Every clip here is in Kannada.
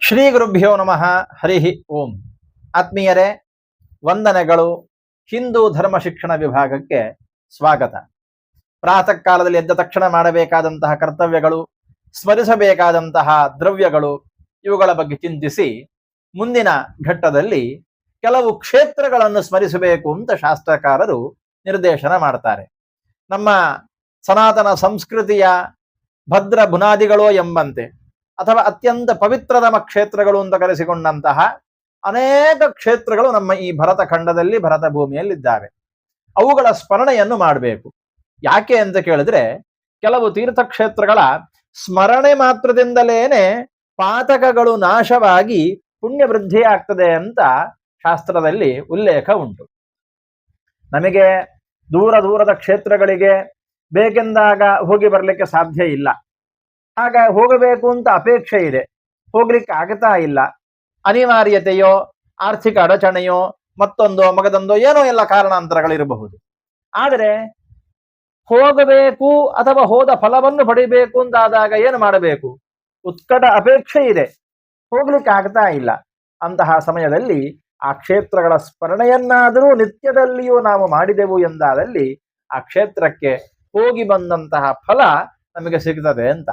ಶ್ರೀ ಗುರುಭ್ಯೋ ನಮಃ. ಹರಿಹಿ ಓಂ. ಆತ್ಮೀಯರೇ, ವಂದನೆಗಳು. ಹಿಂದೂ ಧರ್ಮ ಶಿಕ್ಷಣ ವಿಭಾಗಕ್ಕೆ ಸ್ವಾಗತ. ಪ್ರಾತಃ ಕಾಲದಲ್ಲಿ ಎದ್ದ ತಕ್ಷಣ ಮಾಡಬೇಕಾದಂತಹ ಕರ್ತವ್ಯಗಳು, ಸ್ಮರಿಸಬೇಕಾದಂತಹ ದ್ರವ್ಯಗಳು, ಇವುಗಳ ಬಗ್ಗೆ ಚಿಂತಿಸಿ ಮುಂದಿನ ಘಟ್ಟದಲ್ಲಿ ಕೆಲವು ಕ್ಷೇತ್ರಗಳನ್ನು ಸ್ಮರಿಸಬೇಕು ಅಂತ ಶಾಸ್ತ್ರಕಾರರು ನಿರ್ದೇಶನ ಮಾಡ್ತಾರೆ. ನಮ್ಮ ಸನಾತನ ಸಂಸ್ಕೃತಿಯ ಭದ್ರ ಬುನಾದಿಗಳೋ ಎಂಬಂತೆ ಅಥವಾ ಅತ್ಯಂತ ಪವಿತ್ರತಮ ಕ್ಷೇತ್ರಗಳು ಅಂತ ಕರೆಸಿಕೊಂಡಂತಹ ಅನೇಕ ಕ್ಷೇತ್ರಗಳು ನಮ್ಮ ಈ ಭರತ ಖಂಡದಲ್ಲಿ, ಭರತ ಭೂಮಿಯಲ್ಲಿದ್ದಾವೆ. ಅವುಗಳ ಸ್ಮರಣೆಯನ್ನು ಮಾಡಬೇಕು. ಯಾಕೆ ಅಂತ ಕೇಳಿದ್ರೆ, ಕೆಲವು ತೀರ್ಥಕ್ಷೇತ್ರಗಳ ಸ್ಮರಣೆ ಮಾತ್ರದಿಂದಲೇನೆ ಪಾತಕಗಳು ನಾಶವಾಗಿ ಪುಣ್ಯ ವೃದ್ಧಿ ಆಗ್ತದೆ ಅಂತ ಶಾಸ್ತ್ರದಲ್ಲಿ ಉಲ್ಲೇಖ ಉಂಟು. ನಮಗೆ ದೂರ ದೂರದ ಕ್ಷೇತ್ರಗಳಿಗೆ ಬೇಕೆಂದಾಗ ಹೋಗಿ ಬರಲಿಕ್ಕೆ ಸಾಧ್ಯ ಇಲ್ಲ. ಆಗ ಹೋಗಬೇಕು ಅಂತ ಅಪೇಕ್ಷೆ ಇದೆ. ಹೋಗ್ಲಿಕ್ಕೆ ಆಗ್ತಾ ಇಲ್ಲ. ಅನಿವಾರ್ಯತೆಯೋ, ಆರ್ಥಿಕ ಅಡಚಣೆಯೋ, ಮತ್ತೊಂದೋ, ಮಗದೊಂದೋ, ಏನೋ ಎಲ್ಲ ಕಾರಣಾಂತರಗಳಿರಬಹುದು. ಆದರೆ, ಹೋಗಬೇಕು ಅಥವಾ ಹೋದ ಫಲವನ್ನು ಪಡಿಬೇಕು ಅಂತಾದಾಗ ಏನು ಮಾಡಬೇಕು? ಉತ್ಕಟ ಅಪೇಕ್ಷೆ ಇದೆ. ಹೋಗ್ಲಿಕ್ಕೆ ಆಗ್ತಾ ಇಲ್ಲ. ಅಂತಹ ಸಮಯದಲ್ಲಿ ಆ ಕ್ಷೇತ್ರಗಳ ಸ್ಮರಣೆಯನ್ನಾದರೂ ನಿತ್ಯದಲ್ಲಿಯೂ ನಾವು ಮಾಡಿದೆವು ಎಂದಾದಲ್ಲಿ ಆ ಕ್ಷೇತ್ರಕ್ಕೆ ಹೋಗಿ ಬಂದಂತಹ ಫಲ ನಮಗೆ ಸಿಗ್ತದೆ ಅಂತ.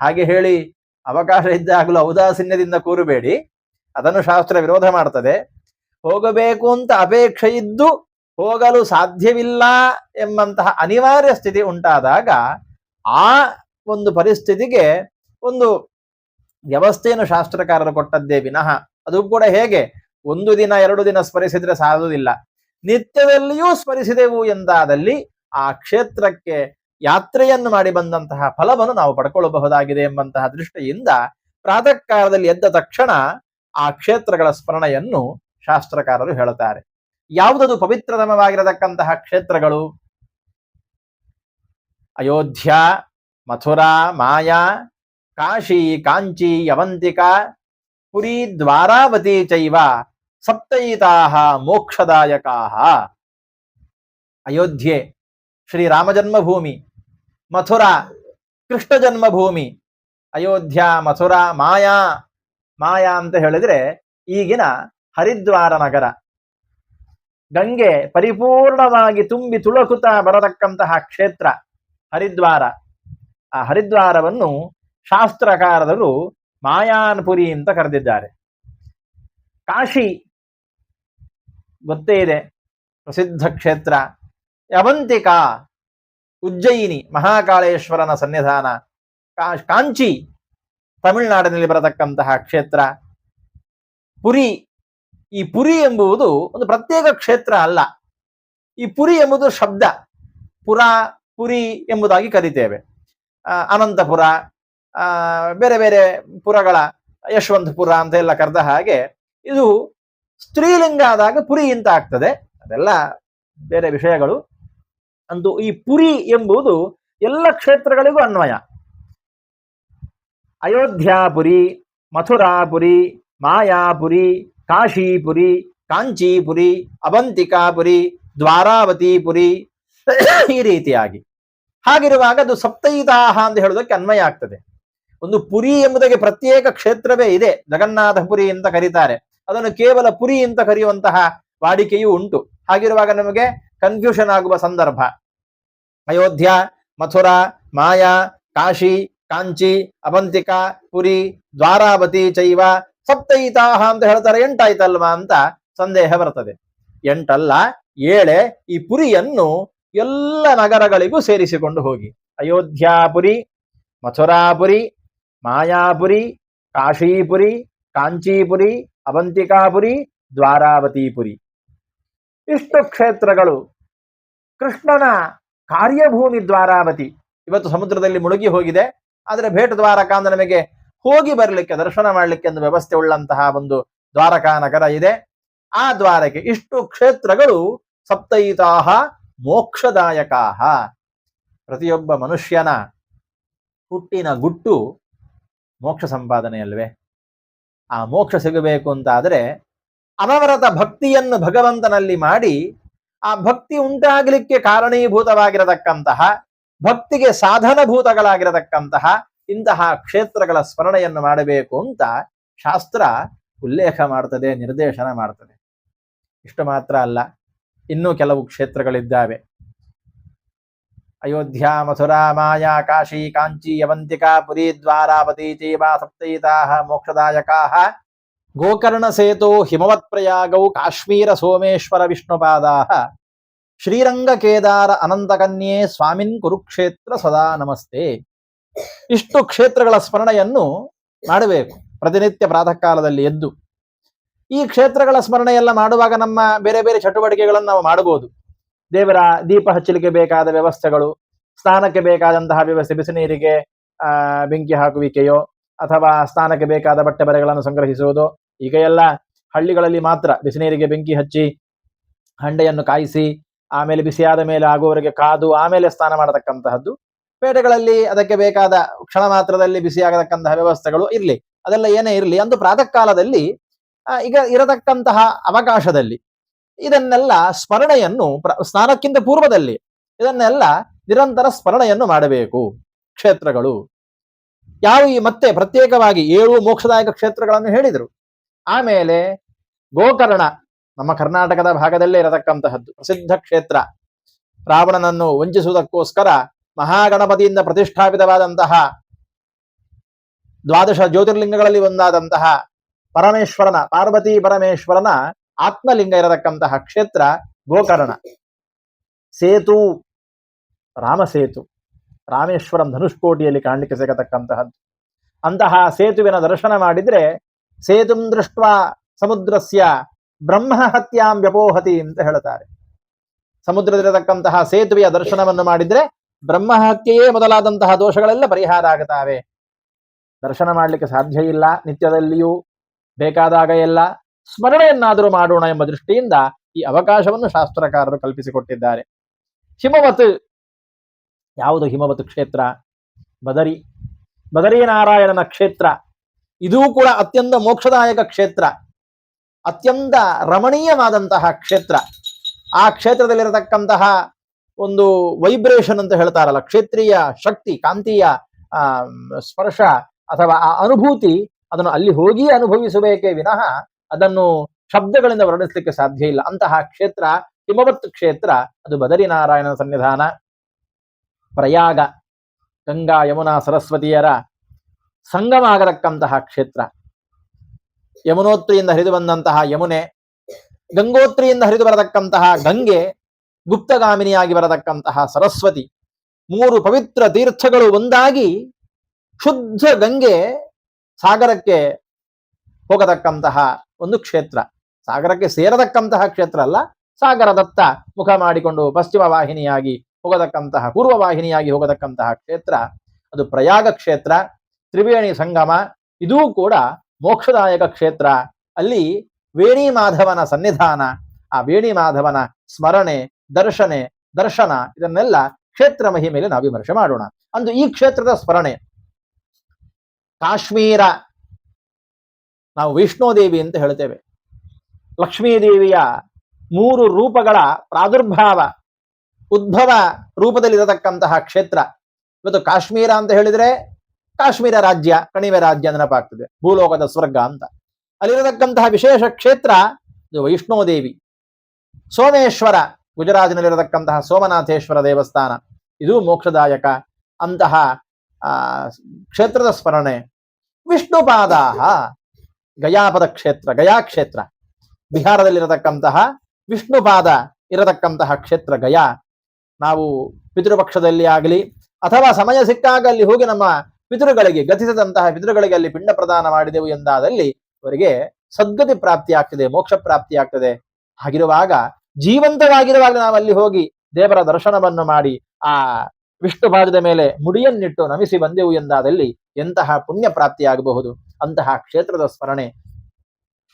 ಹಾಗೆ ಹೇಳಿ ಅವಕಾಶ ಇದ್ದಾಗಲೂ ಔದಾಸೀನ್ಯದಿಂದ ಕೂರಬೇಡಿ. ಅದನ್ನು ಶಾಸ್ತ್ರ ವಿರೋಧ ಮಾಡ್ತದೆ. ಹೋಗಬೇಕು ಅಂತ ಅಪೇಕ್ಷೆ ಇದ್ದು ಹೋಗಲು ಸಾಧ್ಯವಿಲ್ಲ ಎಂಬಂತಹ ಅನಿವಾರ್ಯ ಸ್ಥಿತಿ ಉಂಟಾದಾಗ ಆ ಒಂದು ಪರಿಸ್ಥಿತಿಗೆ ಒಂದು ವ್ಯವಸ್ಥೆಯನ್ನು ಶಾಸ್ತ್ರಕಾರರು ಕೊಟ್ಟದ್ದೇ ವಿನಃ. ಅದು ಕೂಡ ಹೇಗೆ? ಒಂದು ದಿನ, ಎರಡು ದಿನ ಸ್ಮರಿಸಿದ್ರೆ ಸಾಧುವುದಿಲ್ಲ ನಿತ್ಯದಲ್ಲಿಯೂ ಸ್ಮರಿಸಿದೆವು ಎಂದಾದಲ್ಲಿ ಆ ಕ್ಷೇತ್ರಕ್ಕೆ ಯಾತ್ರೆಯನ್ನು ಮಾಡಿ ಬಂದಂತಹ ಫಲವನ್ನು ನಾವು ಪಡ್ಕೊಳ್ಳಬಹುದಾಗಿದೆ ಎಂಬಂತಹ ದೃಷ್ಟಿಯಿಂದ ಪ್ರಾತಃ ಕಾಲದಲ್ಲಿ ಎದ್ದ ತಕ್ಷಣ ಆ ಕ್ಷೇತ್ರಗಳ ಸ್ಮರಣೆಯನ್ನು ಶಾಸ್ತ್ರಕಾರರು ಹೇಳುತ್ತಾರೆ. ಯಾವುದದು ಪವಿತ್ರತಮವಾಗಿರತಕ್ಕಂತಹ ಕ್ಷೇತ್ರಗಳು? ಅಯೋಧ್ಯ, ಮಥುರಾ, ಮಾಯಾ, ಕಾಶಿ, ಕಾಂಚಿ, ಯವಂತಿಕಾ, ಪುರಿ, ದ್ವಾರಾವತಿ ಚೈವ ಸಪ್ತೈತಾಹ ಮೋಕ್ಷದಾಯಕಾಹ. ಅಯೋಧ್ಯೆ ಶ್ರೀರಾಮ ಜನ್ಮಭೂಮಿ. ಮಥುರಾ, ಕೃಷ್ಣ ಜನ್ಮಭೂಮಿ, ಅಯೋಧ್ಯ, ಮಥುರಾ, ಮಾಯಾ ಮಾಯಾ ಅಂತ ಹೇಳಿದ್ರೆ ಈಗಿನ ಹರಿದ್ವಾರ ನಗರ. ಗಂಗೆ ಪರಿಪೂರ್ಣವಾಗಿ ತುಂಬಿ ತುಳಕುತ್ತಾ ಬರತಕ್ಕಂತಹ ಕ್ಷೇತ್ರ ಹರಿದ್ವಾರ. ಆ ಹರಿದ್ವಾರವನ್ನು ಶಾಸ್ತ್ರಕಾರರು ಮಾಯಾನ್ಪುರಿ ಅಂತ ಕರೆದಿದ್ದಾರೆ. ಕಾಶಿ ಗೊತ್ತೇ ಇದೆ. ಪ್ರಸಿದ್ಧ ಕ್ಷೇತ್ರ. ಅವಂತಿಕಾ ಉಜ್ಜಯಿನಿ ಮಹಾಕಾಳೇಶ್ವರನ ಸನ್ನಿಧಾನ. ಕಾಂಚಿ ತಮಿಳುನಾಡಿನಲ್ಲಿ ಬರತಕ್ಕಂತಹ ಕ್ಷೇತ್ರ. ಪುರಿ, ಈ ಪುರಿ ಎಂಬುದು ಒಂದು ಪ್ರತ್ಯೇಕ ಕ್ಷೇತ್ರ ಅಲ್ಲ. ಈ ಪುರಿ ಎಂಬುದು ಶಬ್ದ. ಪುರ, ಪುರಿ ಎಂಬುದಾಗಿ ಕರಿತೇವೆ. ಅನಂತಪುರ ಬೇರೆ ಬೇರೆ ಪುರಗಳ ಯಶವಂತಪುರ ಅಂತ ಎಲ್ಲ ಕರೆದ ಹಾಗೆ ಇದು ಸ್ತ್ರೀಲಿಂಗ ಆದಾಗ ಪುರಿ ಅಂತ ಆಗ್ತದೆ. ಅದೆಲ್ಲ ಬೇರೆ ವಿಷಯಗಳು. ಅಂತೂ ಈ ಪುರಿ ಎಂಬುದು ಎಲ್ಲ ಕ್ಷೇತ್ರಗಳಿಗೂ ಅನ್ವಯ. ಅಯೋಧ್ಯಾಪುರಿ ಮಥುರಾಪುರಿ ಮಾಯಾಪುರಿ ಕಾಶೀಪುರಿ ಕಾಂಚೀಪುರಿ ಅವಂತಿಕಾಪುರಿ ದ್ವಾರಾವತಿಪುರಿ ಈ ರೀತಿಯಾಗಿ. ಹಾಗಿರುವಾಗ ಅದು ಸಪ್ತೈತಾಹ ಅಂತ ಹೇಳೋದಕ್ಕೆ ಅನ್ವಯ ಆಗ್ತದೆ. ಒಂದು ಪುರಿ ಎಂಬುದಕ್ಕೆ ಪ್ರತ್ಯೇಕ ಕ್ಷೇತ್ರವೇ ಇದೆ. ಜಗನ್ನಾಥಪುರಿ ಅಂತ ಕರೀತಾರೆ. ಅದನ್ನು ಕೇವಲ ಪುರಿ ಅಂತ ಕರೆಯುವಂತಹ ವಾಡಿಕೆಯೂ ಉಂಟು. ಹಾಗಿರುವಾಗ ನಮಗೆ ಕನ್ಫ್ಯೂಷನ್ ಆಗುವ ಸಂದರ್ಭ. ಅಯೋಧ್ಯ, ಮಥುರಾ, ಮಾಯಾ, ಕಾಶಿ, ಕಾಂಚಿ, ಅವಂತಿಕಾ, ಪುರಿ, ದ್ವಾರಾವತಿ ಚೈವ ಸಪ್ತೈತಾಹ ಅಂತ ಹೇಳ್ತಾರೆ, ಎಂಟಾಯ್ತಲ್ವಾ ಅಂತ ಸಂದೇಹ ಬರ್ತದೆ. ಎಂಟಲ್ಲ, ಏಳೆ, ಈ ಪುರಿಯನ್ನು ಎಲ್ಲ ನಗರಗಳಿಗೂ ಸೇರಿಸಿಕೊಂಡು ಹೋಗಿ. ಅಯೋಧ್ಯಾಪುರಿ ಮಥುರಾಪುರಿ ಮಾಯಾಪುರಿ ಕಾಶೀಪುರಿ ಕಾಂಚೀಪುರಿ ಅವಂತಿಕಾಪುರಿ ದ್ವಾರಾವತಿಪುರಿ ಇಷ್ಟು ಕ್ಷೇತ್ರಗಳು. ಕೃಷ್ಣನ ಕಾರ್ಯಭೂಮಿ ದ್ವಾರಾವತಿ. ಇವತ್ತು ಸಮುದ್ರದಲ್ಲಿ ಮುಳುಗಿ ಹೋಗಿದೆ. ಆದರೆ ಭೇಟ ದ್ವಾರಕ ಅಂದ್ರೆ ನಮಗೆ ಹೋಗಿ ಬರಲಿಕ್ಕೆ, ದರ್ಶನ ಮಾಡಲಿಕ್ಕೆ ಒಂದು ವ್ಯವಸ್ಥೆ ಉಳ್ಳಂತಹ ಒಂದು ದ್ವಾರಕಾ ನಗರ ಇದೆ. ಆ ದ್ವಾರಕ್ಕೆ ಇಷ್ಟು ಕ್ಷೇತ್ರಗಳು ಸಪ್ತೈತಾಹ ಮೋಕ್ಷದಾಯಕಾಹ. ಪ್ರತಿಯೊಬ್ಬ ಮನುಷ್ಯನ ಹುಟ್ಟಿನ ಗುಟ್ಟು ಮೋಕ್ಷ ಸಂಪಾದನೆ ಅಲ್ವೇ ಆ ಮೋಕ್ಷ ಸಿಗಬೇಕು ಅಂತಾದರೆ ಅನವರತ ಭಕ್ತಿಯನ್ನು ಭಗವಂತನಲ್ಲಿ ಮಾಡಿ ಆ ಭಕ್ತಿ ಉಂಟಾಗಲಿಕ್ಕೆ ಕಾರಣೀಭೂತವಾಗಿರತಕ್ಕಂತಹ, ಭಕ್ತಿಗೆ ಸಾಧನಭೂತಗಳಾಗಿರತಕ್ಕಂತಹ ಇಂತಹ ಕ್ಷೇತ್ರಗಳ ಸ್ಮರಣೆಯನ್ನು ಮಾಡಬೇಕು ಅಂತ ಶಾಸ್ತ್ರ ಉಲ್ಲೇಖ ಮಾಡ್ತದೆ, ನಿರ್ದೇಶನ ಮಾಡ್ತದೆ. ಇಷ್ಟು ಮಾತ್ರ ಅಲ್ಲ, ಇನ್ನೂ ಕೆಲವು ಕ್ಷೇತ್ರಗಳಿದ್ದಾವೆ. ಅಯೋಧ್ಯ, ಮಥುರಾ, ಮಾಯಾ, ಕಾಶಿ, ಕಾಂಚಿ, ಯವಂತಿಕಾ, ಪುರಿ ದ್ವಾರಾವತಿ ಚೈವ ಸಪ್ತೈತಾ ಮೋಕ್ಷದಾಯಕಾ ಗೋಕರ್ಣ ಸೇತು ಹಿಮವತ್ ಪ್ರಯಾಗೌ ಕಾಶ್ಮೀರ ಸೋಮೇಶ್ವರ ವಿಷ್ಣುಪಾದಾ ಶ್ರೀರಂಗ ಕೇದಾರ ಅನಂತಕನ್ಯೆ ಸ್ವಾಮಿನ್ ಕುರುಕ್ಷೇತ್ರ ಸದಾ ನಮಸ್ತೆ. ಇಷ್ಟು ಕ್ಷೇತ್ರಗಳ ಸ್ಮರಣೆಯನ್ನು ಮಾಡಬೇಕು, ಪ್ರತಿನಿತ್ಯ ಪ್ರಾತಃ ಕಾಲದಲ್ಲಿ ಎದ್ದು. ಈ ಕ್ಷೇತ್ರಗಳ ಸ್ಮರಣೆಯೆಲ್ಲ ಮಾಡುವಾಗ ನಮ್ಮ ಬೇರೆ ಬೇರೆ ಚಟುವಟಿಕೆಗಳನ್ನು ನಾವು ಮಾಡಬಹುದು. ದೇವರ ದೀಪ ಹಚ್ಚಲಿಕ್ಕೆ ಬೇಕಾದ ವ್ಯವಸ್ಥೆಗಳು, ಸ್ನಾನಕ್ಕೆ ಬೇಕಾದಂತಹ ವ್ಯವಸ್ಥೆ ಬಿಸಿ ನೀರಿಗೆ ಬೆಂಕಿ ಹಾಕುವಿಕೆಯೋ, ಅಥವಾ ಸ್ನಾನಕ್ಕೆ ಬೇಕಾದ ಬಟ್ಟೆ ಬರೆಗಳನ್ನು ಸಂಗ್ರಹಿಸುವುದು ಈಗ ಎಲ್ಲ ಹಳ್ಳಿಗಳಲ್ಲಿ ಮಾತ್ರ ಬಿಸಿನೀರಿಗೆ ಬೆಂಕಿ ಹಚ್ಚಿ, ಹಂಡೆಯನ್ನು ಕಾಯಿಸಿ, ಆಮೇಲೆ ಬಿಸಿಯಾದ ಮೇಲೆ ಆಗುವವರೆಗೆ ಕಾದು, ಆಮೇಲೆ ಸ್ನಾನ ಮಾಡತಕ್ಕಂತಹದ್ದು. ಪೇಟೆಗಳಲ್ಲಿ ಅದಕ್ಕೆ ಬೇಕಾದ ಕ್ಷಣ ಮಾತ್ರದಲ್ಲಿ ಬಿಸಿಯಾಗತಕ್ಕಂತಹ ವ್ಯವಸ್ಥೆಗಳು ಇರಲಿ. ಅದೆಲ್ಲ ಏನೇ ಇರಲಿ, ಅಂದು ಪ್ರಾತಃ ಕಾಲದಲ್ಲಿ ಈಗ ಇರತಕ್ಕಂತಹ ಅವಕಾಶದಲ್ಲಿ, ಇದನ್ನೆಲ್ಲ ಸ್ಮರಣೆಯನ್ನು ಸ್ನಾನಕ್ಕಿಂತ ಪೂರ್ವದಲ್ಲಿ, ಇದನ್ನೆಲ್ಲ ನಿರಂತರ ಸ್ಮರಣೆಯನ್ನು ಮಾಡಬೇಕು. ಕ್ಷೇತ್ರಗಳು. ಯಾವ ಈ ಮತ್ತೆ ಪ್ರತ್ಯೇಕವಾಗಿ ಏಳು ಮೋಕ್ಷದಾಯಕ ಕ್ಷೇತ್ರಗಳನ್ನು ಹೇಳಿದರು. ಆಮೇಲೆ ಗೋಕರ್ಣ, ನಮ್ಮ ಕರ್ನಾಟಕದ ಭಾಗದಲ್ಲೇ ಇರತಕ್ಕಂತಹದ್ದು, ಪ್ರಸಿದ್ಧ ಕ್ಷೇತ್ರ. ರಾವಣನನ್ನು ವಂಚಿಸುವುದಕ್ಕೋಸ್ಕರ ಮಹಾಗಣಪತಿಯಿಂದ ಪ್ರತಿಷ್ಠಾಪಿತವಾದಂತಹ ದ್ವಾದಶ ಜ್ಯೋತಿರ್ಲಿಂಗಗಳಲ್ಲಿ ಒಂದಾದಂತಹ ಪರಮೇಶ್ವರನ, ಪಾರ್ವತಿ ಪರಮೇಶ್ವರನ ಆತ್ಮಲಿಂಗ ಇರತಕ್ಕಂತಹ ಕ್ಷೇತ್ರ ಗೋಕರ್ಣ. ಸೇತು ರಾಮಸೇತು ರಾಮೇಶ್ವರಂ ಧನುಷ್ಕೋಟಿಯಲ್ಲಿ ಕಾಣಲಿಕ್ಕೆ ಸಿಗತಕ್ಕಂತಹದ್ದು. ಅಂತಹ ಸೇತುವಿನ ದರ್ಶನ ಮಾಡಿದ್ರೆ ಸೇತುಂ ದೃಷ್ಟ ಸಮುದ್ರಸ್ಯ ಬ್ರಹ್ಮ ಹತ್ಯಾಂ ವ್ಯಪೋಹತಿ ಅಂತ ಹೇಳುತ್ತಾರೆ. ಸಮುದ್ರದಲ್ಲಿರತಕ್ಕಂತಹ ಸೇತುವೆಯ ದರ್ಶನವನ್ನು ಮಾಡಿದ್ರೆ ಬ್ರಹ್ಮ ಹತ್ಯೆಯೇ ಮೊದಲಾದಂತಹ ದೋಷಗಳೆಲ್ಲ ಪರಿಹಾರ ಆಗುತ್ತವೆ ದರ್ಶನ ಮಾಡಲಿಕ್ಕೆ ಸಾಧ್ಯ ಇಲ್ಲ, ನಿತ್ಯದಲ್ಲಿಯೂ ಬೇಕಾದಾಗ ಎಲ್ಲ ಸ್ಮರಣೆಯನ್ನಾದರೂ ಮಾಡೋಣ ಎಂಬ ದೃಷ್ಟಿಯಿಂದ ಈ ಅವಕಾಶವನ್ನು ಶಾಸ್ತ್ರಕಾರರು ಕಲ್ಪಿಸಿಕೊಟ್ಟಿದ್ದಾರೆ. ಹಿಮವತ್, ಯಾವುದು ಹಿಮವತ್ ಕ್ಷೇತ್ರ? ಬದರಿ. ಬದರಿನಾರಾಯಣನ ಕ್ಷೇತ್ರ. ಇದೂ ಕೂಡ ಅತ್ಯಂತ ಮೋಕ್ಷದಾಯಕ ಕ್ಷೇತ್ರ. ಅತ್ಯಂತ ರಮಣೀಯವಾದಂತಹ ಕ್ಷೇತ್ರ. ಆ ಕ್ಷೇತ್ರದಲ್ಲಿರತಕ್ಕಂತಹ ಒಂದು ವೈಬ್ರೇಷನ್ ಅಂತ ಹೇಳ್ತಾರಲ್ಲ, ಕ್ಷೇತ್ರೀಯ ಶಕ್ತಿ, ಕಾಂತೀಯ ಸ್ಪರ್ಶ ಅಥವಾ ಆ ಅನುಭೂತಿ ಅದನ್ನು ಅಲ್ಲಿ ಹೋಗಿ ಅನುಭವಿಸಬೇಕೇ ವಿನಃ ಅದನ್ನು ಶಬ್ದಗಳಿಂದ ವರ್ಣಿಸಲಿಕ್ಕೆ ಸಾಧ್ಯ ಇಲ್ಲ. ಅಂತಹ ಕ್ಷೇತ್ರ, ಹಿಮವತ್ ಕ್ಷೇತ್ರ, ಅದು ಬದರಿನಾರಾಯಣ ಸನ್ನಿಧಾನ, ಪ್ರಯಾಗ, ಗಂಗಾ, ಯಮುನಾ, ಸರಸ್ವತಿಯರ ಸಂಗಮ ಆಗತಕ್ಕಂತಹ ಕ್ಷೇತ್ರ. ಯಮುನೋತ್ರಿಯಿಂದ ಹರಿದು ಬಂದಂತಹ ಯಮುನೆ, ಗಂಗೋತ್ರಿಯಿಂದ ಹರಿದು ಬರತಕ್ಕಂತಹ ಗಂಗೆ, ಗುಪ್ತಗಾಮಿನಿಯಾಗಿ ಬರತಕ್ಕಂತಹ ಸರಸ್ವತಿ, ಮೂರು ಪವಿತ್ರ ತೀರ್ಥಗಳು ಒಂದಾಗಿ ಶುದ್ಧ ಗಂಗೆ ಸಾಗರಕ್ಕೆ ಹೋಗತಕ್ಕಂತಹ ಒಂದು ಕ್ಷೇತ್ರ. ಸಾಗರಕ್ಕೆ ಸೇರತಕ್ಕಂತಹ ಕ್ಷೇತ್ರ ಅಲ್ಲ, ಸಾಗರದತ್ತ ಮುಖ ಮಾಡಿಕೊಂಡು ಪಶ್ಚಿಮ ವಾಹಿನಿಯಾಗಿ ಹೋಗತಕ್ಕಂತಹ, ಪೂರ್ವ ವಾಹಿನಿಯಾಗಿ ಹೋಗತಕ್ಕಂತಹ ಕ್ಷೇತ್ರ. ಅದು ಪ್ರಯಾಗ ಕ್ಷೇತ್ರ. ತ್ರಿವೇಣಿ ಸಂಗಮ, ಇದೂ ಕೂಡ ಮೋಕ್ಷದಾಯಕ ಕ್ಷೇತ್ರ. ಅಲ್ಲಿ ವೇಣಿ ಮಾಧವನ ಸನ್ನಿಧಾನ, ಆ ವೇಣಿ ಮಾಧವನ ಸ್ಮರಣೆ, ದರ್ಶನೆ, ದರ್ಶನ ಇದನ್ನೆಲ್ಲ ಕ್ಷೇತ್ರ ಮಹಿಮೇಲೆ ನಾವು ವಿಮರ್ಶೆ ಮಾಡೋಣ. ಅಂದು ಈ ಕ್ಷೇತ್ರದ ಸ್ಮರಣೆ. ಕಾಶ್ಮೀರ. ನಾವು ವೈಷ್ಣೋದೇವಿ ಅಂತ ಹೇಳ್ತೇವೆ. ಲಕ್ಷ್ಮೀದೇವಿಯ ಮೂರು ರೂಪಗಳ ಪ್ರಾದುರ್ಭಾವ, ಉದ್ಭವ ರೂಪದಲ್ಲಿರತಕ್ಕಂತಹ ಕ್ಷೇತ್ರ. ಇವತ್ತು ಕಾಶ್ಮೀರ ಅಂತ ಹೇಳಿದ್ರೆ ಕಾಶ್ಮೀರ ರಾಜ್ಯ, ಕಣಿವೆ ರಾಜ್ಯ ನೆನಪಾಗ್ತದೆ. ಭೂಲೋಕದ ಸ್ವರ್ಗ ಅಂತ. ಅಲ್ಲಿರತಕ್ಕಂತಹ ವಿಶೇಷ ಕ್ಷೇತ್ರ ಇದು ವೈಷ್ಣೋದೇವಿ. ಸೋಮೇಶ್ವರ, ಗುಜರಾತಿನಲ್ಲಿರತಕ್ಕಂತಹ ಸೋಮನಾಥೇಶ್ವರ ದೇವಸ್ಥಾನ. ಇದು ಮೋಕ್ಷದಾಯಕ. ಅಂತಹ ಕ್ಷೇತ್ರದ ಸ್ಮರಣೆ. ವಿಷ್ಣುಪಾದ ಗಯಾಪದ ಕ್ಷೇತ್ರ, ಗಯಾ ಕ್ಷೇತ್ರ. ಬಿಹಾರದಲ್ಲಿರತಕ್ಕಂತಹ ವಿಷ್ಣುಪಾದ ಇರತಕ್ಕಂತಹ ಕ್ಷೇತ್ರ ಗಯಾ. ನಾವು ಪಿತೃಪಕ್ಷದಲ್ಲಿ ಆಗಲಿ ಅಥವಾ ಸಮಯ ಸಿಕ್ಕಾಗ ಅಲ್ಲಿ ಹೋಗಿ ನಮ್ಮ ಪಿತೃಗಳಿಗೆ, ಗತಿಸದಂತಹ ಪಿತೃಗಳಿಗೆ ಅಲ್ಲಿ ಪಿಂಡ ಪ್ರದಾನ ಮಾಡಿದೆವು ಎಂದಾದಲ್ಲಿ ಅವರಿಗೆ ಸದ್ಗತಿ ಪ್ರಾಪ್ತಿ ಆಗ್ತದೆ, ಮೋಕ್ಷ ಪ್ರಾಪ್ತಿ ಆಗ್ತದೆ. ಹಾಗಿರುವಾಗ ಜೀವಂತವಾಗಿರುವಾಗ ನಾವು ಅಲ್ಲಿ ಹೋಗಿ ದೇವರ ದರ್ಶನವನ್ನು ಮಾಡಿ ಆ ವಿಷ್ಣು ಭಾಗದ ಮೇಲೆ ಮುಡಿಯನ್ನಿಟ್ಟು ನಮಿಸಿ ಬಂದೆವು ಎಂದಾದಲ್ಲಿ ಎಂತಹ ಪುಣ್ಯ ಪ್ರಾಪ್ತಿಯಾಗಬಹುದು ಅಂತಹ ಕ್ಷೇತ್ರದ ಸ್ಮರಣೆ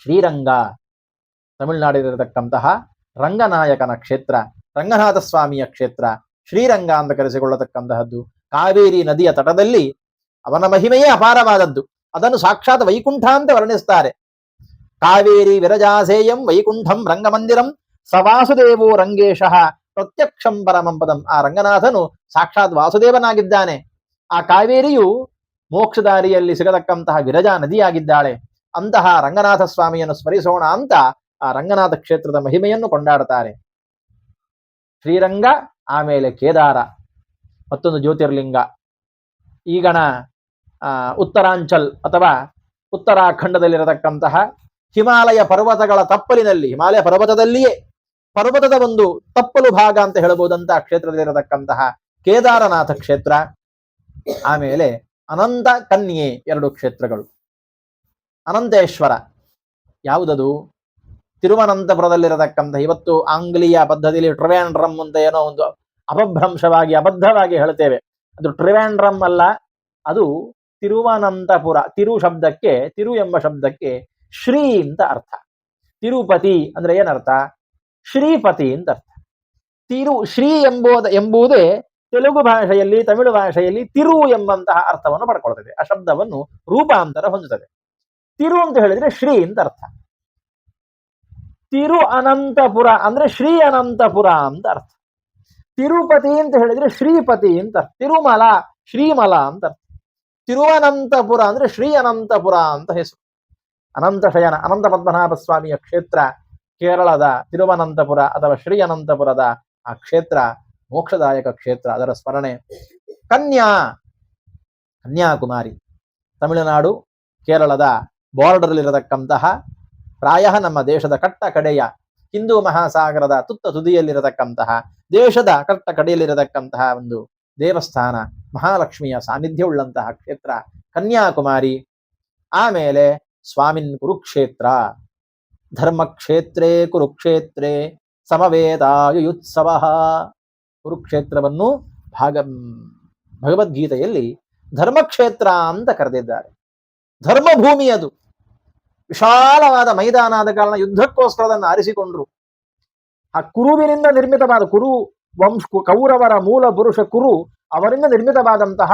ಶ್ರೀರಂಗ, ತಮಿಳುನಾಡಿನಲ್ಲಿರತಕ್ಕಂತಹ ರಂಗನಾಯಕನ ಕ್ಷೇತ್ರ ರಂಗನಾಥ ಸ್ವಾಮಿಯ ಕ್ಷೇತ್ರ, ಶ್ರೀರಂಗ ಅಂತ ಕರೆಸಿಕೊಳ್ಳತಕ್ಕಂತಹದ್ದು. ಕಾವೇರಿ ನದಿಯ ತಟದಲ್ಲಿ ಅವನ ಮಹಿಮೆಯೇ ಅಪಾರವಾದದ್ದು. ಅದನ್ನು ಸಾಕ್ಷಾತ್ ವೈಕುಂಠ ಅಂತ ವರ್ಣಿಸ್ತಾರೆ. ಕಾವೇರಿ ವಿರಜಾಸೇಯಂ ವೈಕುಂಠಂ ರಂಗಮಂದಿರಂ ಸವಾಸುದೇವೋ ರಂಗೇಶ ಪ್ರತ್ಯಕ್ಷಂ ಪರಮಂ ಪದಂ. ಆ ರಂಗನಾಥನು ಸಾಕ್ಷಾತ್ ವಾಸುದೇವನಾಗಿದ್ದಾನೆ. ಆ ಕಾವೇರಿಯು ಮೋಕ್ಷದಾರಿಯಲ್ಲಿ ಸಿಗತಕ್ಕಂತಹ ವಿರಜಾ ನದಿಯಾಗಿದ್ದಾಳೆ. ಅಂತಹ ರಂಗನಾಥ ಸ್ವಾಮಿಯನ್ನು ಸ್ಮರಿಸೋಣ ಅಂತ ಆ ರಂಗನಾಥ ಕ್ಷೇತ್ರದ ಮಹಿಮೆಯನ್ನು ಕೊಂಡಾಡುತ್ತಾರೆ ಶ್ರೀರಂಗ, ಆಮೇಲೆ ಕೇದಾರ, ಮತ್ತೊಂದು ಜ್ಯೋತಿರ್ಲಿಂಗ. ಈಗಣ ಉತ್ತರಾಂಚಲ್ ಅಥವಾ ಉತ್ತರಾಖಂಡದಲ್ಲಿರತಕ್ಕಂತಹ ಹಿಮಾಲಯ ಪರ್ವತಗಳ ತಪ್ಪಲಿನಲ್ಲಿ, ಹಿಮಾಲಯ ಪರ್ವತದಲ್ಲಿಯೇ, ಪರ್ವತದ ಒಂದು ತಪ್ಪಲು ಭಾಗ ಅಂತ ಹೇಳಬಹುದಂತಹ ಕ್ಷೇತ್ರದಲ್ಲಿರತಕ್ಕಂತಹ ಕೇದಾರನಾಥ ಕ್ಷೇತ್ರ, ಆಮೇಲೆ ಅನಂತ ಕನ್ಯೆ ಎರಡು ಕ್ಷೇತ್ರಗಳು. ಅನಂತೇಶ್ವರ, ಯಾವುದದು? ತಿರುವನಂತಪುರದಲ್ಲಿರತಕ್ಕಂಥ, ಇವತ್ತು ಆಂಗ್ಲೀಯ ಪದ್ಧತಿಯಲ್ಲಿ ಟ್ರಿವ್ಯಾಂಡ್ರಮ್ ಅಂತ ಏನೋ ಒಂದು ಅಪಭ್ರಂಶವಾಗಿ, ಅಬದ್ಧವಾಗಿ ಹೇಳ್ತೇವೆ. ಅದು ಟ್ರಿವ್ಯಾಂಡ್ರಮ್ ಅಲ್ಲ, ಅದು ತಿರುವನಂತಪುರ, ತಿರು ಶಬ್ದಕ್ಕೆ, ತಿರು ಎಂಬ ಶಬ್ದಕ್ಕೆ ಶ್ರೀ ಅಂತ ಅರ್ಥ. ತಿರುಪತಿ ಅಂದ್ರೆ ಏನರ್ಥ? ಶ್ರೀಪತಿ ಅಂತ ಅರ್ಥ. ತಿರು, ಶ್ರೀ ಎಂಬುದ, ಎಂಬುದೇ ತೆಲುಗು ಭಾಷೆಯಲ್ಲಿ, ತಮಿಳು ಭಾಷೆಯಲ್ಲಿ ತಿರು ಎಂಬಂತಹ ಅರ್ಥವನ್ನು ಪಡ್ಕೊಳ್ತದೆ. ಆ ಶಬ್ದವನ್ನು ರೂಪಾಂತರ ಹೊಂದುತ್ತದೆ. ತಿರು ಅಂತ ಹೇಳಿದ್ರೆ ಶ್ರೀ ಅಂತ ಅರ್ಥ. ತಿರು ಅನಂತಪುರ ಅಂದ್ರೆ ಶ್ರೀ ಅನಂತಪುರ ಅಂತ ಅರ್ಥ. ತಿರುಪತಿ ಅಂತ ಹೇಳಿದ್ರೆ ಶ್ರೀಪತಿ ಅಂತ ಅರ್ಥ. ತಿರುಮಲ, ಶ್ರೀಮಲ ಅಂತ ಅರ್ಥ. ತಿರುವನಂತಪುರ ಅಂದ್ರೆ ಶ್ರೀ ಅನಂತಪುರ ಅಂತ ಹೆಸರು. ಅನಂತ ಶಯನ, ಅನಂತ ಪದ್ಮನಾಭ ಸ್ವಾಮಿಯ ಕ್ಷೇತ್ರ ಕೇರಳದ ತಿರುವನಂತಪುರ ಅಥವಾ ಶ್ರೀ ಅನಂತಪುರದ ಆ ಕ್ಷೇತ್ರ, ಮೋಕ್ಷದಾಯಕ ಕ್ಷೇತ್ರ, ಅದರ ಸ್ಮರಣೆ. ಕನ್ಯಾ, ಕನ್ಯಾಕುಮಾರಿ, ತಮಿಳುನಾಡು, ಕೇರಳದ ಬಾರ್ಡರ್ಲಿರತಕ್ಕಂತಹ ಪ್ರಾಯ ನಮ್ಮ ದೇಶದ ಕಟ್ಟ ಕಡೆಯ ಹಿಂದೂ ಮಹಾಸಾಗರದ ತುತ್ತ ತುದಿಯಲ್ಲಿರತಕ್ಕಂತಹ, ದೇಶದ ಕಟ್ಟ ಕಡೆಯಲ್ಲಿರತಕ್ಕಂತಹ ಒಂದು ದೇವಸ್ಥಾನ ಮಹಾಲಕ್ಷ್ಮಿಯ ಸಾನ್ನಿಧ್ಯವುಳ್ಳಂತಹ ಕ್ಷೇತ್ರ ಕನ್ಯಾಕುಮಾರಿ, ಆಮೇಲೆ ಸ್ವಾಮಿನ್ ಕುರುಕ್ಷೇತ್ರ. ಧರ್ಮಕ್ಷೇತ್ರೇ ಕುರುಕ್ಷೇತ್ರೇ ಸಮವೇದಾಯುತ್ಸವ ಕುರುಕ್ಷೇತ್ರವನ್ನು ಭಾಗ ಭಗವದ್ಗೀತೆಯಲ್ಲಿ ಧರ್ಮಕ್ಷೇತ್ರ ಅಂತ ಕರೆದಿದ್ದಾರೆ. ಧರ್ಮಭೂಮಿ ಅದು. ವಿಶಾಲವಾದ ಮೈದಾನ ಆದ ಕಾರಣ ಯುದ್ಧಕ್ಕೋಸ್ಕರ ಆರಿಸಿಕೊಂಡ್ರು. ಆ ಕುರುವಿನಿಂದ ನಿರ್ಮಿತವಾದ ಕುರು, ವಂಶ, ಕೌರವರ ಮೂಲ ಪುರುಷ ಕುರು ಅವರಿಂದ ನಿರ್ಮಿತವಾದಂತಹ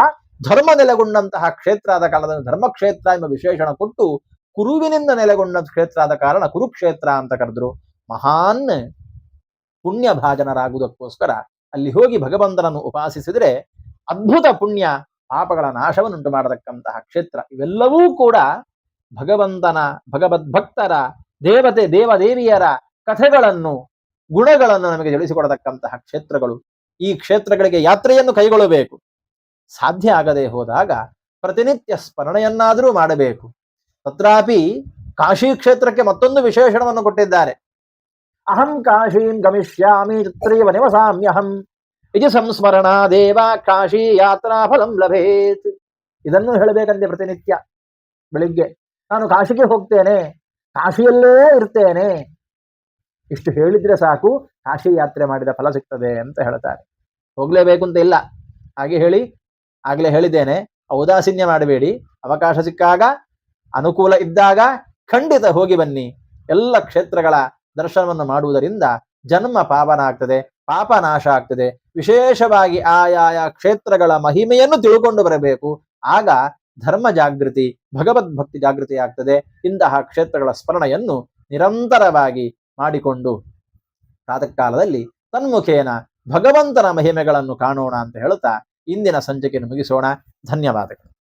ಧರ್ಮ ನೆಲೆಗೊಂಡಂತಹ ಕ್ಷೇತ್ರ ಆದ ಕಾರಣದಲ್ಲಿ ಧರ್ಮಕ್ಷೇತ್ರ ಎಂಬ ವಿಶೇಷಣ ಕೊಟ್ಟು ಕುರುವಿನಿಂದ ನೆಲೆಗೊಂಡ ಕ್ಷೇತ್ರ ಆದ ಕಾರಣ ಕುರುಕ್ಷೇತ್ರ ಅಂತ ಕರೆದ್ರು. ಮಹಾನ್ ಪುಣ್ಯ ಭಾಜನರಾಗುವುದಕ್ಕೋಸ್ಕರ ಅಲ್ಲಿ ಹೋಗಿ ಭಗವಂತನನ್ನು ಉಪಾಸಿಸಿದರೆ ಅದ್ಭುತ ಪುಣ್ಯ, ಪಾಪಗಳ ನಾಶವನ್ನುಂಟು ಮಾಡತಕ್ಕಂತಹ ಕ್ಷೇತ್ರ. ಇವೆಲ್ಲವೂ ಕೂಡ ಭಗವಂತನ ಭಗವದ್ಭಕ್ತರ ದೇವತೆ, ದೇವದೇವಿಯರ ಕಥೆಗಳನ್ನು, ಗುಣಗಳನ್ನು ನಮಗೆ ತಿಳಿಸಿಕೊಡತಕ್ಕಂತಹ ಕ್ಷೇತ್ರಗಳು. ಈ ಕ್ಷೇತ್ರಗಳಿಗೆ ಯಾತ್ರೆಯನ್ನು ಕೈಗೊಳ್ಳಬೇಕು. ಸಾಧ್ಯ ಆಗದೆ ಹೋದಾಗ ಪ್ರತಿನಿತ್ಯ ಸ್ಮರಣೆಯನ್ನಾದರೂ ಮಾಡಬೇಕು. ತತ್ರಾಪಿ ಕಾಶಿ ಕ್ಷೇತ್ರಕ್ಕೆ ಮತ್ತೊಂದು ವಿಶೇಷಣವನ್ನು ಕೊಟ್ಟಿದ್ದಾರೆ. ಅಹಂ ಕಾಶೀಂ ಗಮಿಷ್ಯಾಮಿ ತತ್ರೈವ ನಿವಸಾಮ್ಯಹಂ. ಇದು ಸಂಸ್ಮರಣ ದೇವ ಕಾಶಿ ಯಾತ್ರಾ ಫಲಂ ಲಭೇತ್. ಇದನ್ನು ಹೇಳಬೇಕಂತೆ ಪ್ರತಿನಿತ್ಯ. ಬೆಳಿಗ್ಗೆ ನಾನು ಕಾಶಿಗೆ ಹೋಗ್ತೇನೆ. ಕಾಶಿಯಲ್ಲೇ ಇರ್ತೇನೆ. ಇಷ್ಟು ಹೇಳಿದ್ರೆ ಸಾಕು, ಕಾಶಿ ಯಾತ್ರೆ ಮಾಡಿದ ಫಲ ಸಿಗ್ತದೆ ಅಂತ ಹೇಳ್ತಾರೆ. ಹೋಗ್ಲೇಬೇಕು ಅಂತ ಇಲ್ಲ. ಹಾಗೆ ಹೇಳಿ, ಆಗ್ಲೇ ಹೇಳಿದ್ದೇನೆ, ಔದಾಸೀನ್ಯ ಮಾಡಬೇಡಿ. ಅವಕಾಶ ಸಿಕ್ಕಾಗ, ಅನುಕೂಲ ಇದ್ದಾಗ ಖಂಡಿತ ಹೋಗಿ ಬನ್ನಿ. ಎಲ್ಲ ಕ್ಷೇತ್ರಗಳ ದರ್ಶನವನ್ನು ಮಾಡುವುದರಿಂದ ಜನ್ಮ ಪಾವನ ಆಗ್ತದೆ, ಪಾಪ ನಾಶ ಆಗ್ತದೆ. ವಿಶೇಷವಾಗಿ ಆಯಾಯ ಕ್ಷೇತ್ರಗಳ ಮಹಿಮೆಯನ್ನು ತಿಳ್ಕೊಂಡು ಬರಬೇಕು. ಆಗ ಧರ್ಮ ಜಾಗೃತಿ, ಭಗವದ್ಭಕ್ತಿ ಜಾಗೃತಿ ಆಗ್ತದೆ ಇಂತಹ ಕ್ಷೇತ್ರಗಳ ಸ್ಮರಣೆಯನ್ನು ನಿರಂತರವಾಗಿ ಮಾಡಿಕೊಂಡು ಪ್ರಾತಃ ಕಾಲದಲ್ಲಿ ತನ್ಮುಖೇನ ಭಗವಂತನ ಮಹಿಮೆಗಳನ್ನು ಕಾಣೋಣ ಅಂತ ಹೇಳುತ್ತಾ ಇಂದಿನ ಸಂಚಿಕೆಯನ್ನು ಮುಗಿಸೋಣ. ಧನ್ಯವಾದಗಳು.